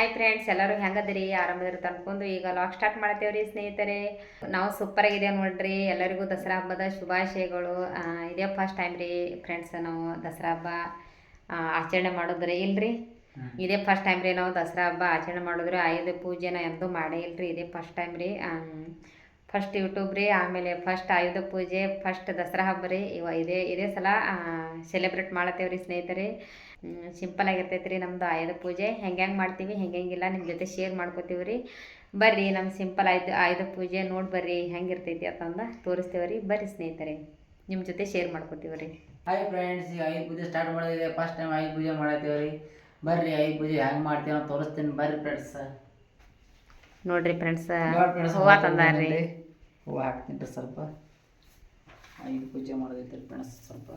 Hi friends ಎಲ್ಲರೂ ಹೆಂಗದಿರಿ? ಆರಾಮದಿರಿ ಅನ್ಕೊಂಡು ಈಗ ಲಾಕ್ ಸ್ಟಾರ್ಟ್ ಮಾಡ್ತೇವ್ರಿ ಸ್ನೇಹಿತರೆ. ನಾವು ಸೂಪರ್ ಆಗಿದ್ದೇವೆ ನೋಡ್ರಿ. ಎಲ್ಲರಿಗೂ ದಸರಾ ಹಬ್ಬದ ಶುಭಾಶಯಗಳು. ಇದೇ ಫಸ್ಟ್ ಟೈಮ್ ರೀ ಫ್ರೆಂಡ್ಸ್ ನಾವು ದಸರಾ ಹಬ್ಬ ಆಚರಣೆ ಮಾಡೋದ್ರಿ. ಇಲ್ರಿ? ಇದೇ ಫಸ್ಟ್ ಟೈಮ್ ರೀ ನಾವು ದಸರಾ ಹಬ್ಬ ಆಚರಣೆ ಮಾಡಿದ್ರೆ. ಆಯುಧ ಪೂಜೆನ ಎಂದೂ ಮಾಡೇ ಇಲ್ರಿ. ಇದೇ ಫಸ್ಟ್ ಟೈಮ್ ರೀ. ಫಸ್ಟ್ ಯೂಟ್ಯೂಬ್ ರೀ ಆಮೇಲೆ ಫಸ್ಟ್ ಆಯುಧ ಪೂಜೆ ಫಸ್ಟ್ ದಸರಾ ಹಬ್ಬ ರೀ ಇವ ಇದೇ ಇದೇ ಸಲ ಸೆಲೆಬ್ರೇಟ್ ಮಾಡತ್ತೇವ್ರಿ ಸ್ನೇಹಿತರೆ. ಸಿಂಪಲ್ ಆಗಿರ್ತೈತೆ ರೀ ನಮ್ಮದು ಆಯುಧ ಪೂಜೆ. ಹೆಂಗೆ ಹೆಂಗೆ ಮಾಡ್ತೀವಿ ಹೆಂಗೆ ಹೆಂಗಿಲ್ಲ ನಿಮ್ಮ ಜೊತೆ ಶೇರ್ ಮಾಡ್ಕೋತೀವಿ ರೀ ಬರ್ರಿ ನಮ್ಮ ಸಿಂಪಲ್ ಆಯುಧ ಆಯುಧ ಪೂಜೆ ನೋಡಿ ಬರ್ರಿ ಹೆಂಗಿರ್ತೈತಿ ಅಂತಂದು ತೋರಿಸ್ತೇವೆ ರೀ ಬರ್ರಿ ಸ್ನೇಹಿತರೆ ನಿಮ್ಮ ಜೊತೆ ಶೇರ್ ಮಾಡ್ಕೋತೀವಿ ರೀ ಹಾಯ್ ಫ್ರೆಂಡ್ಸ್ ಈಗ ಐದು ಪೂಜೆ ಸ್ಟಾರ್ಟ್ ಮಾಡಿದೆ. ಫಸ್ಟ್ ಟೈಮ್ ಐದು ಪೂಜೆ ಮಾಡತ್ತೇವೆ ರೀ ಬರ್ರಿ ಐದು ಪೂಜೆ ಹೆಂಗೆ ಮಾಡ್ತೀವಿ ಅಂತ ತೋರಿಸ್ತೀನಿ. ಬರ್ರಿ ಫ್ರೆಂಡ್ಸ್ ನೋಡ್ರಿ ಫ್ರೆಂಡ್ಸ್ ಹೂವು ತಂದಾರ್ರಿ. ಹೂವು ಹಾಕ್ತೀನಿ ರೀ ಸ್ವಲ್ಪ. ಐದು ಪೂಜೆ ಮಾಡೋದೈತೆ ರೀ ಸ್ವಲ್ಪ.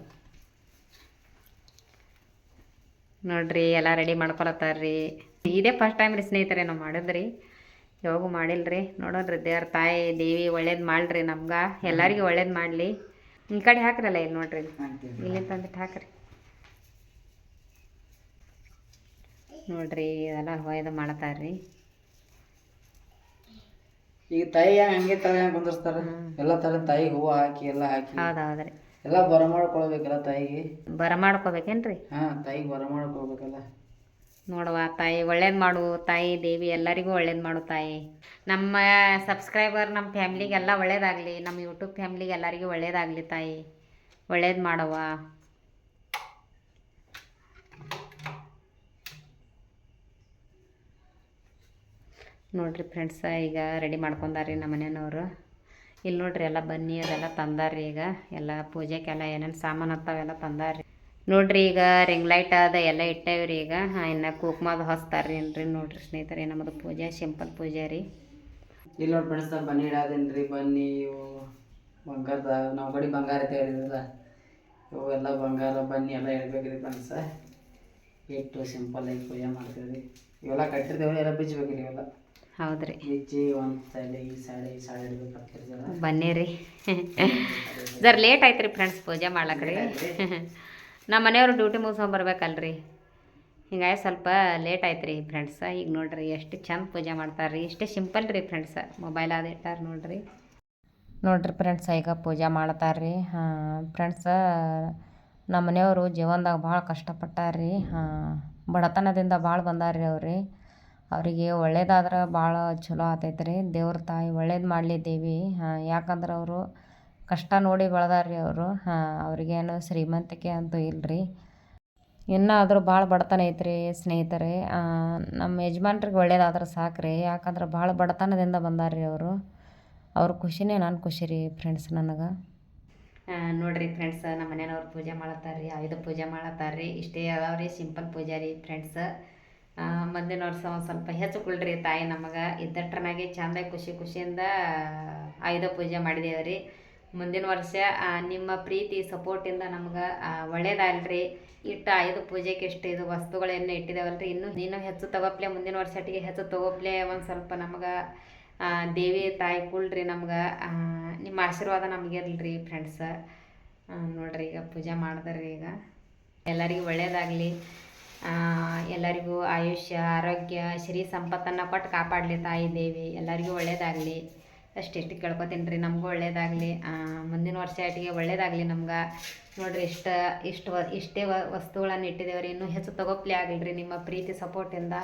ನೋಡ್ರಿ ಎಲ್ಲ ರೆಡಿ ಮಾಡ್ಕೊಳತ್ತಾರ್ರಿ. ಇದೇ ಫಸ್ಟ್ ಟೈಮ್ ರೀ ಸ್ನೇಹಿತರೆ ನಾವು ಮಾಡಿದ್ರಿ. ಯಾವಾಗೂ ಮಾಡಿಲ್ರಿ. ನೋಡೋಣ್ರಿ ದೇವ್ರ ತಾಯಿ ದೇವಿ ಒಳ್ಳೇದು ಮಾಡ್ರಿ ನಮ್ಗೆ. ಎಲ್ಲರಿಗೂ ಒಳ್ಳೇದು ಮಾಡಲಿ. ಈ ಕಡೆ ಹಾಕ್ರಲ್ಲ ಇಲ್ಲಿ ನೋಡ್ರಿ. ಇಲ್ಲಿ ತಂದಿಟ್ಟು ಹಾಕ್ರಿ. ನೋಡ್ರಿ ಇದೆಲ್ಲ ಹೊಯ್ದು ಮಾಡತ್ತಾರ್ರಿ ಈಗ ತಾಯಿ ಹೆಂಗೆ ತಲೆ ಹಂಗೆ ಕುಂದಿರ್ಸ್ತಾರೆ. ಎಲ್ಲ ತರ ತಾಯಿಗೆ ಹೂವು ಹಾಕಿ ಎಲ್ಲ ಹಾಕಿ. ಹೌದೌದ್ರಿ. ಎಲ್ಲ ಬರ ಮಾಡ್ಕೊಳ್ಬೇಕಲ್ಲ ತಾಯಿಗೆ? ಬರ ಮಾಡ್ಕೋಬೇಕೇನ್ರಿ? ಹಾಂ ತಾಯಿಗೆ ಬರ ಮಾಡ್ಕೊಳ್ಬೇಕಲ್ಲ. ನೋಡುವ ತಾಯಿ ಒಳ್ಳೇದು ಮಾಡು ತಾಯಿ ದೇವಿ ಎಲ್ಲರಿಗೂ ಒಳ್ಳೇದು ಮಾಡು ತಾಯಿ. ನಮ್ಮ ಸಬ್ಸ್ಕ್ರೈಬರ್ ನಮ್ಮ ಫ್ಯಾಮ್ಲಿಗೆಲ್ಲ ಒಳ್ಳೇದಾಗಲಿ ನಮ್ಮ ಯೂಟ್ಯೂಬ್ ಫ್ಯಾಮ್ಲಿಗೆ ಎಲ್ಲರಿಗೂ ಒಳ್ಳೇದಾಗಲಿ ತಾಯಿ. ಒಳ್ಳೇದು ಮಾಡವ್ವ ನೋಡ್ರಿ ಫ್ರೆಂಡ್ಸ ಈಗ ರೆಡಿ ಮಾಡ್ಕೊಂಡಾರ್ರಿ ನಮ್ಮ ಮನೆಯವರು. ಇಲ್ಲಿ ನೋಡ್ರಿ ಎಲ್ಲ ಬನ್ನಿ, ಅದೆಲ್ಲ ತಂದಾರ್ರಿ ಈಗ. ಎಲ್ಲ ಪೂಜೆಗೆಲ್ಲ ಏನೇನು ಸಾಮಾನು ಹತ್ತಾವೆಲ್ಲ ತಂದಾರ್ರಿ. ನೋಡ್ರಿ ಈಗ ರಿಂಗ್ ಲೈಟ್ ಅದ ಎಲ್ಲ ಇಟ್ಟೇವ್ರಿ ಈಗ. ಇನ್ನು ಕುಕ್ಮದ ರೀ ಏನ್ರಿ ನೋಡ್ರಿ ಸ್ನೇಹಿತರೆ ನಮ್ಮದು ಪೂಜೆ ಸಿಂಪಲ್ ಪೂಜೆ ರೀ. ಇಲ್ಲಿ ನೋಡಿ ಫ್ರೆಂಡ್ಸ್ ಬನ್ನಿ ಇಡಾದೇನ್ರಿ, ಬನ್ನಿ ಇವು ಬಂಗಾರದ, ನಾವು ಗಡಿ ಬಂಗಾರ ಅಂತ ಹೇಳಿದ್ರಲ್ಲ ಇವು ಬಂಗಾರ, ಬನ್ನಿ ಎಲ್ಲ ಇಡ್ಬೇಕ್ರಿ ಫ್ರೆಂಡ್ಸ ಇಟ್ಟು ಸಿಂಪಲ್ ಆಗಿ ಪೂಜೆ ಮಾಡ್ತೀವಿ ರೀ ಇವೆಲ್ಲ ಕಟ್ಟಿರ್ತೇವೆ ಎಲ್ಲ ಬಿಚ್ಚಬೇಕ್ರಿ ಇವೆಲ್ಲ. ಹೌದ್ರಿ. ರೀ ಒಂದು ಸೈಡ್ ಈ ಸೈಡ್ ಈ ಸೈಡ್ ಇಡ್ಬೇಕಾಗ್ತಿರ್ತಲ್ಲ ಬನ್ನಿ ರೀ. ಜರ ಲೇಟ್ ಆಯ್ತು ರೀ ಫ್ರೆಂಡ್ಸ್ ಪೂಜೆ ಮಾಡ್ಲಕ್ರಿ ರೀ ನಮ್ಮ ಮನೆಯವರು ಡ್ಯೂಟಿ ಮುಗಿಸ್ಕೊಂಬರ್ಬೇಕಲ್ರಿ ಹಿಂಗಾಗಿ ಸ್ವಲ್ಪ ಲೇಟ್ ಆಯ್ತು ರೀ ಫ್ರೆಂಡ್ಸ ಈಗ ನೋಡ್ರಿ ಎಷ್ಟು ಚಂದ ಪೂಜೆ ಮಾಡ್ತಾರೆ ರೀ ಇಷ್ಟೇ ಸಿಂಪಲ್ ರೀ ಫ್ರೆಂಡ್ಸ ಮೊಬೈಲ್ ಅದು ಇಟ್ಟಾರ ನೋಡ್ರಿ. ನೋಡ್ರಿ ಫ್ರೆಂಡ್ಸ್ ಈಗ ಪೂಜೆ ಮಾಡ್ತಾರೆ ರೀ ಫ್ರೆಂಡ್ಸ ನಮ್ಮ ಮನೆಯವರು ಜೀವನದಾಗ ಭಾಳ ಕಷ್ಟಪಟ್ಟಾರ್ರಿ. ಬಡತನದಿಂದ ಭಾಳ ಬಂದಾರ್ರಿ ರೀ ಅವ್ರಿ. ಅವರಿಗೆ ಒಳ್ಳೆಯದಾದ್ರೆ ಭಾಳ ಚಲೋ ಆಗ್ತೈತೆ ರೀ. ದೇವ್ರ ತಾಯಿ ಒಳ್ಳೇದು ಮಾಡಲಿ ದೇವಿ ಹಾಂ, ಯಾಕಂದ್ರೆ ಅವರು ಕಷ್ಟ ನೋಡಿ ಬೆಳೆದಾರ ರೀ ಅವರು. ಹಾಂ, ಅವ್ರಿಗೇನು ಶ್ರೀಮಂತಿಕೆ ಅಂತೂ ಇಲ್ರಿ. ಇನ್ನೂ ಆದರೂ ಭಾಳ ಬಡತನ ಐತ್ರಿ ಸ್ನೇಹಿತರೆ. ನಮ್ಮ ಯಜಮಾನ್ರಿಗೆ ಒಳ್ಳೇದಾದ್ರೆ ರೀ ಯಾಕಂದ್ರೆ ಭಾಳ ಬಡತನದಿಂದ ಬಂದಾರ ರೀ ಅವರು. ಅವ್ರ ಖುಷಿನೇ ನಾನು ಖುಷಿ ರೀ ಫ್ರೆಂಡ್ಸ್ ನನಗೆ. ನೋಡಿರಿ ಫ್ರೆಂಡ್ಸ್ ನಮ್ಮ ಮನೆಯವ್ರು ಪೂಜೆ ಮಾಡತ್ತಾರ ರೀ ಆಯುಧ ಪೂಜೆ ಮಾಡತ್ತಾರ ರೀ ಇಷ್ಟೇ ಅದಾವ ರೀ ಸಿಂಪಲ್ ಪೂಜೆ ರೀ ಫ್ರೆಂಡ್ಸ್ ಮುಂದಿನ ವರ್ಷ ಒಂದು ಸ್ವಲ್ಪ ಹೆಚ್ಚು ಕೊಳ್ರಿ ತಾಯಿ ನಮಗೆ. ಇದ್ದಟ್ರನಾಗೆ ಚೆಂದಾಗಿ ಖುಷಿ ಖುಷಿಯಿಂದ ಆಯುಧ ಪೂಜೆ ಮಾಡಿದೇವೆ ರೀ ಮುಂದಿನ ವರ್ಷ ನಿಮ್ಮ ಪ್ರೀತಿ ಸಪೋರ್ಟಿಂದ ನಮ್ಗೆ ಒಳ್ಳೇದಲ್ರಿ ಇಟ್ಟು ಆಯುಧ ಪೂಜೆಗೆ ಎಷ್ಟು ಇದು ವಸ್ತುಗಳೇನು ಇಟ್ಟಿದ್ದೇವಲ್ರಿ ಇನ್ನೂ ಇನ್ನೂ ಹೆಚ್ಚು ತಗೋಪ್ಲೆ, ಮುಂದಿನ ವರ್ಷಟಿಗೆ ಹೆಚ್ಚು ತಗೋಪ್ಲೆ ಒಂದು ಸ್ವಲ್ಪ ನಮ್ಗೆ ದೇವಿ ತಾಯಿ ಕುಳ್ರಿ ನಮ್ಗೆ. ನಿಮ್ಮ ಆಶೀರ್ವಾದ ನಮಗೆ ಇರಲಿ ರೀ ಫ್ರೆಂಡ್ಸ ನೋಡ್ರಿ ಈಗ ಪೂಜೆ ಮಾಡಿದ್ರಿ ಈಗ ಎಲ್ಲರಿಗೂ ಒಳ್ಳೇದಾಗಲಿ. ಎಲ್ಲರಿಗೂ ಆಯುಷ್ಯ, ಆರೋಗ್ಯ ಶ್ರೀ ಸಂಪತ್ತನ್ನು ಕೊಟ್ಟು ಕಾಪಾಡಲಿ ತಾಯಿ ದೇವಿ ಎಲ್ಲರಿಗೂ ಒಳ್ಳೇದಾಗಲಿ. ಅಷ್ಟಿಷ್ಟು ಕೇಳ್ಕೊತೀನಿ ರೀ ನಮಗೂ ಒಳ್ಳೇದಾಗಲಿ. ಮುಂದಿನ ವರ್ಷ ಆಟಿಗೆ ಒಳ್ಳೇದಾಗಲಿ ನಮ್ಗೆ. ನೋಡಿರಿ, ಇಷ್ಟು ಇಷ್ಟು ವ, ಇಷ್ಟೇ ವಸ್ತುಗಳನ್ನು ಇಟ್ಟಿದ್ದೇವ್ರಿ ಇನ್ನೂ ಹೆಚ್ಚು ತಗೋಪ್ಲೇ ಆಗಲಿ ರೀ ನಿಮ್ಮ ಪ್ರೀತಿ, ಸಪೋರ್ಟಿಂದ.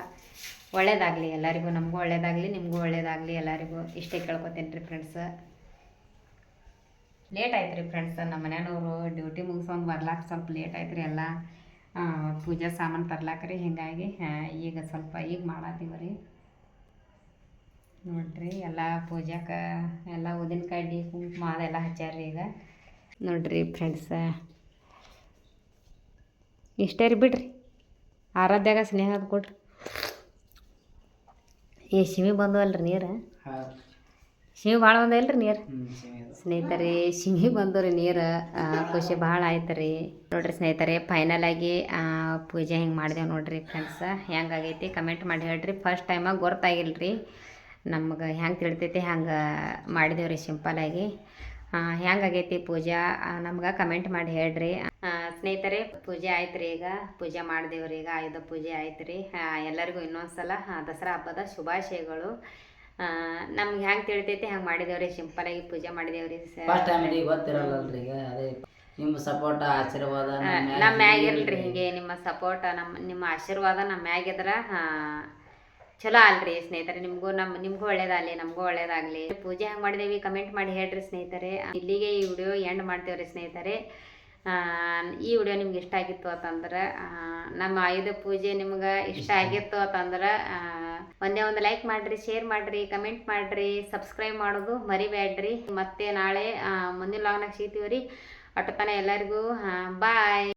ಒಳ್ಳೇದಾಗಲಿ, ಎಲ್ಲರಿಗೂ ನಮಗೂ ಒಳ್ಳೇದಾಗಲಿ, ನಿಮಗೂ ಒಳ್ಳೇದಾಗಲಿ, ಎಲ್ಲರಿಗೂ. ಇಷ್ಟೇ ಕೇಳ್ಕೊತೀನಿ ರೀ ಫ್ರೆಂಡ್ಸ್ ಲೇಟ್ ಆಯ್ತು ರೀ ಫ್ರೆಂಡ್ಸ್ ನಮ್ಮ ಮನೆಯವರು ಡ್ಯೂಟಿ ಮುಗಿಸ್ಕೊಂಡು ಬರ್ಲಾಕ ಸ್ವಲ್ಪ ಲೇಟ್ ಆಯ್ತು ರೀ ಎಲ್ಲ. ಪೂಜೆ ಸಾಮಾನು ತರ್ಲಾಕ ರೀ ಹೀಗಾಗಿ ಈಗ ಸ್ವಲ್ಪ ಈಗ ಮಾಡತ್ತೀವಿ ರೀ ನೋಡ್ರಿ, ಎಲ್ಲ ಪೂಜಾಕ ಎಲ್ಲ ಊದಿನ ಕಡ್ಡಿ ಕುಂಕುಮ ಅದೆಲ್ಲ ಹಚ್ಚಾರ್ರಿ ಈಗ. ನೋಡ್ರಿ ಫ್ರೆಂಡ್ಸ ಇಷ್ಟೇ ರೀ ಬಿಡ್ರಿ. ಆರಾಧ್ಯಾಗ ಸ್ನೇಹದ ಕೊಡ್ರಿ ಶಿಮಿ ಬಂದವಲ್ರಿ ನೀರು? ಹಾಂ ಭಾಳ ಭಾಳ ಬಂದವಲ್ರಿ ನೀರು. ಸ್ನೇಹಿತರೆ ಶಿಮಿ ಬಂದವ್ರಿ ನೀರು. ಖುಷಿ ಭಾಳ ಆಯ್ತು ರೀ ನೋಡ್ರಿ ಸ್ನೇಹಿತರೆ ಫೈನಲ್ ಆಗಿ ಪೂಜೆ ಹಿಂಗೆ ಮಾಡಿದೆವು ನೋಡ್ರಿ ಫ್ರೆಂಡ್ಸ್ ಹೆಂಗಾಗೈತಿ ಕಮೆಂಟ್ ಮಾಡಿ ಹೇಳ್ರಿ. ಫಸ್ಟ್ ಟೈಮಾಗ ಗೊತ್ತಾಗಿಲ್ಲ ರೀ ನಮ್ಗೆ ಹೆಂಗೆ ತಿಳಿತೈತಿ ಸಿಂಪಲ್ ಮಾಡಿದೇವ್ರಿ ಸಿಂಪಲಾಗಿ ಹೆಂಗಾಗೈತಿ ಪೂಜಾ? ನಮ್ಗೆ ಕಮೆಂಟ್ ಮಾಡಿ ಹೇಳ್ರಿ. ಸ್ನೇಹಿತರೆ ಪೂಜೆ ಆಯ್ತು ರೀ ಈಗ. ಪೂಜೆ ಮಾಡಿದೇವ್ರಿ ಈಗ. ಆಯುಧ ಪೂಜೆ ಆಯ್ತು ರೀ ಎಲ್ಲರಿಗೂ ಇನ್ನೊಂದ್ಸಲ ಸಲ ದಸರಾ ಹಬ್ಬದ ಶುಭಾಶಯಗಳು. ನಮ್ಗೆ ಹೆಂಗೆ ತಿಳಿತೈತಿ ಹಂಗೆ ಮಾಡಿದೇವ್ರಿ ಆಗಿ ಪೂಜೆ ಮಾಡಿದೇವ್ರಿ ಫಸ್ಟ್ ಟೈಮ್ ಈಗ ಗೊತ್ತಿರಲ್ಲಲ್ರಿ ಈಗ ಅದೇ ನಿಮ್ಮ ಸಪೋರ್ಟ್ ಆಶೀರ್ವಾದ ನಮ್ಮ ಮ್ಯಾಗ ಇರಲ್ರಿ ಹಿಂಗೆ ನಿಮ್ಮ ಸಪೋರ್ಟ್ ನಮ್ಮ ನಿಮ್ಮ ಆಶೀರ್ವಾದ ನಮ್ಮ ಮ್ಯಾಗಿದ್ರ ಚಲೋ ಅಲ್ರಿ ಸ್ನೇಹಿತರೆ ನಿಮಗೂ ನಮ್ಮ ನಿಮಗೂ ಒಳ್ಳೇದಾಗಲಿ ನಮಗೂ ಒಳ್ಳೇದಾಗಲಿ. ಪೂಜೆ ಹೆಂಗೆ ಮಾಡಿದೇವಿ ಕಮೆಂಟ್ ಮಾಡಿ ಹೇಳ್ರಿ ಸ್ನೇಹಿತರೆ. ಇಲ್ಲಿಗೆ ಈ ವಿಡಿಯೋ ಎಂಡ್ ಮಾಡ್ತೇವ್ರಿ ಸ್ನೇಹಿತರೆ. ಈ ವಿಡಿಯೋ ನಿಮ್ಗೆ ಇಷ್ಟ ಆಗಿತ್ತು ಅಂತಂದ್ರೆ ನಮ್ಮ ಆಯುಧ ಪೂಜೆ ನಿಮ್ಗೆ ಇಷ್ಟ ಆಗಿತ್ತು ಅಂತಂದ್ರೆ ಒಂದೇ ಒಂದು ಲೈಕ್ ಮಾಡ್ರಿ ಶೇರ್ ಮಾಡಿರಿ ಕಮೆಂಟ್ ಮಾಡ್ರಿ ಸಬ್ಸ್ಕ್ರೈಬ್ ಮಾಡೋದು ಮರಿಬೇಡ್ರಿ ಮತ್ತೆ ನಾಳೆ ಮುಂದಿನ ಲಾಗ್ನಾಗ ಸಿಗ್ತೀವಿ ರೀ ಅಟ್ಟತನ ಎಲ್ಲರಿಗೂ ಬಾಯ್